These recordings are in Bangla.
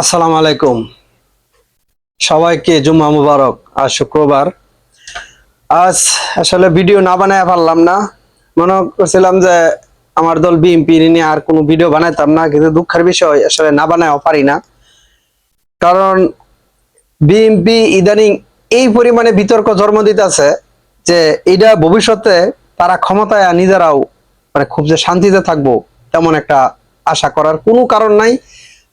আসসালামু আলাইকুম। সবাইকে জুম্মা মুবারক। আজ শুক্রবার। আজ আসলে ভিডিও না বানায় পারলাম না। মনে করছিলাম যে আমার দল বিএনপি নিয়ে আর কোনো ভিডিও বানাইতাম না, কিন্তু দুঃখের বিষয়, আসলে না বানায়ও পারি না। কারণ বিএনপি ইদানিং এই পরিমাণে বিতর্ক জন্ম দিতেছে যে এটা ভবিষ্যতে তারা ক্ষমতায় নিজেরাও মানে খুব যে শান্তিতে থাকব, তেমন একটা আশা করার কোনো কারণ নাই।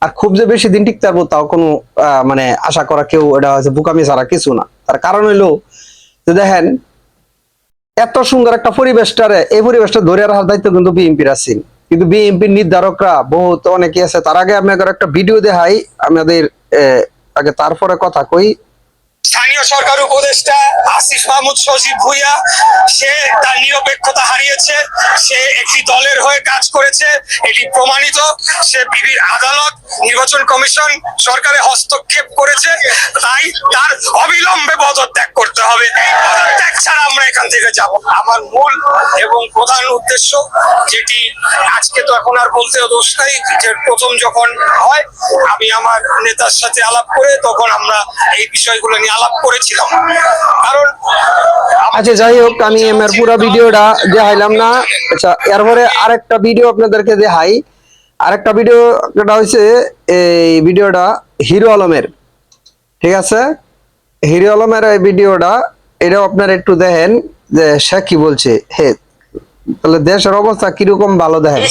আর খুব যে বেশি দিন টিকতে পারব তাও কোনো মানে আশা করা কেউ এটা হচ্ছে বুকামি ছাড়া কিছু না। তার কারণ হইল যে দেখেন, এত সুন্দর একটা পরিবেশটারে, এই পরিবেশটা ধরে রাখার দায়িত্ব কিন্তু বিএনপির আছেন কিন্তু বিএনপির নির্ধারকরা বহুত অনেকে আছে। তার আগে আমি একবার একটা ভিডিও দেখাই, আমাদের আগে তারপরে কথা কই। স্থানীয় সরকার উপদেষ্টা আসিফ মাহমুদ সজীব ভুইয়া, সে তার নিরপেক্ষতা হারিয়েছে, সে একটি দলের হয়ে কাজ করেছে, এটি প্রমাণিত, সে বিবির আদালত, নির্বাচন কমিশন, সরকারে হস্তক্ষেপ করেছে, তাই তার অবিলম্বে পদত্যাগ করতে হবে। পদত্যাগ ছাড়া আমরা এখান থেকে যাব আমার মূল এবং প্রধান উদ্দেশ্য যেটি, আজকে তো এখন আর বলতেও দোষ নাই যে প্রথম যখন হয়, আমি আমার নেতার সাথে আলাপ করে তখন আমরা এই বিষয়গুলো নিয়ে আলাপ করেছিলাম। কারণ আচ্ছা যাই হোক, আমি আমার পুরো ভিডিওটা দেখাইলাম না। আচ্ছা এরপরে আরেকটা ভিডিও আপনাদেরকে দেখাই। আরেকটা ভিডিও এটা হচ্ছে এই ভিডিওটা হিরো আলমের। ঠিক আছে? হিরো আলমের এই ভিডিওটা, এটাও আপনারা একটু দেখেন যে সে কি বলছে। হে, তাহলে দেশের অবস্থা কীরকম ভালো দেখেন।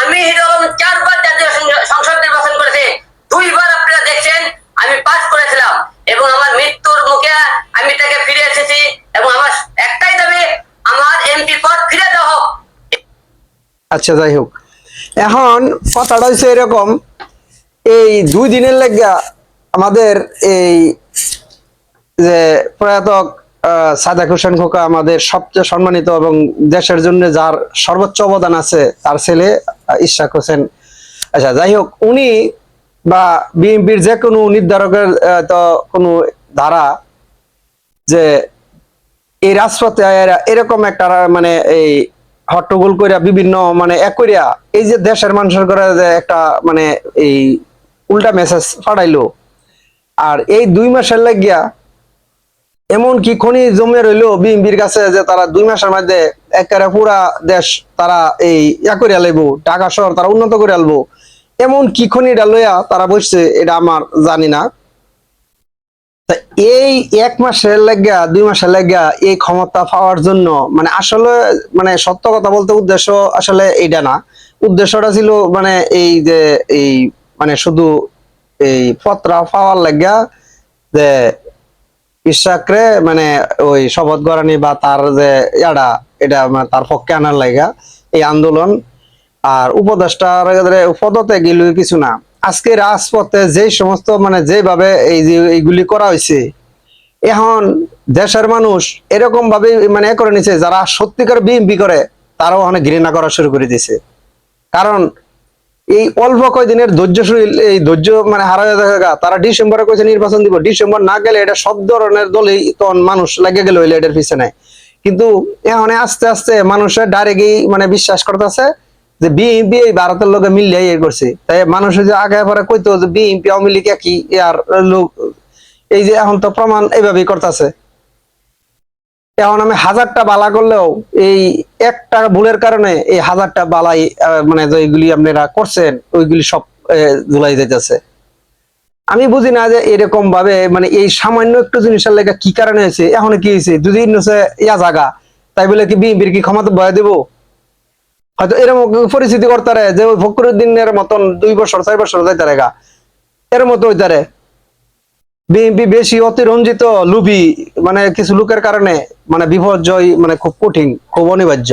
আমি হিরো আলম চারবার জাতীয় সংসদ নির্বাচন করেছি। দুইবার মুখে আমি তাকে ফিরে এসেছি এবং আমার একটাই দাবি, আমার এমপি পদ ফিরে দেওয়া আচ্ছা যাই হোক। এখন কথাটা হচ্ছে এরকম, এই দুই দিনের লেগা আমাদের এই যে প্রয়াত সাদাক হোসেন খোকা আমাদের সবচেয়ে সম্মানিত এবং দেশের জন্য যার সর্বোচ্চ অবদান আছে, তার ছেলে ইশাক হোসেন। আচ্ছা যাই হোক, উনি বা বিএনপির যে কোনো নির্ধারকের তো কোনো ধারা যে এই রাজপথে এরা এরকম একটা মানে এই হট্টগোল কইরা বিভিন্ন মানে এক কইরা এই যে দেশের মানুষের করে যে একটা মানে এই উল্টা মেসেজ পাঠাইলো। আর এই দুই মাসের লাগিয়া এমন কি খনি জমে রইল বিএনপির কাছে যে তারা দুই মাসের মধ্যে একেবারে পুরা দেশ তারা এই ইয়া করে আলাইবো ঢাকা শহর তারা উন্নত করে আলবো এমন কি খনিটা লইয়া তারা বসছে, এটা আমার জানি না। তা এই এক মাসের লাগিয়া দুই মাসের লাগিয়া এই ক্ষমতা পাওয়ার জন্য মানে আসলে মানে সত্য কথা বলতে উদ্দেশ্য আসলে এইটা না। উদ্দেশ্যটা ছিল মানে এই যে, এই মানে শুধু এই পত্রা পাওয়ার লাগিয়া যে ইশাকরে মানে ওই শপথ গরানি বা তার যে ইয়াটা, এটা মানে তার পক্ষে আনার লাগা, এই আন্দোলন। আর উপদেষ্টার পদতে গেল কিছু না। আজকে রাজপথে যে সমস্ত মানে যেভাবে এই যে এইগুলি করা হয়েছে এখন দেশের মানুষ এরকম ভাবে মানে করে নিছে, যারা সত্যিকার বিএমপি করে, তারাও অনেক ঘৃণা করা শুরু করে দিছে। কারণ এই অল্প কয়দিনের ধৈর্যশীল এই ধৈর্য মানে হারা দেখা তারা ডিসেম্বরে কইছে নির্বাচন দিব, ডিসেম্বর না গেলে এটা সব ধরনের দলই তখন মানুষ লাগে গেল এটার পিছনে। কিন্তু এখন আস্তে আস্তে মানুষের ডাইরেক্টই মানে বিশ্বাস করতেছে যে বিএনপি এই ভারতের লোকে মিললে ইয়ে করছে। তাই মানুষের যে আগে পরে কইতো যে বিএনপি, আওয়ামী লীগ একই আর লোক, এই যে এখন তো প্রমাণ এইভাবেই করতেছে। এখন আমি হাজারটা বালা করলেও এই একটা ভুলের কারণে এই হাজারটা বালাই মানে যেগুলি আপনারা করছেন, ওইগুলি সব ধুলাই যেতেছে আমি বুঝি না যে এরকম ভাবে মানে এই সামান্য একটু জিনিসের লেগে কি কারণে হয়েছে, এখন কি হয়েছে? যদি ইয়া জাগা, তাই বলে কি বিএনপির কি ক্ষমতা বয়া দেব? হয়তো এরকম পরিস্থিতি করতে যে ওই ফকরুদ্দিনের মতন দুই বছর চার বছর যাইতারে গা। এর মতো হইতারে। বিএনপি বেশি অতিরঞ্জিত লুবি মানে কিছু লোকের কারণে মানে বিপর্যয় মানে খুব কঠিন, খুব অনিবার্য।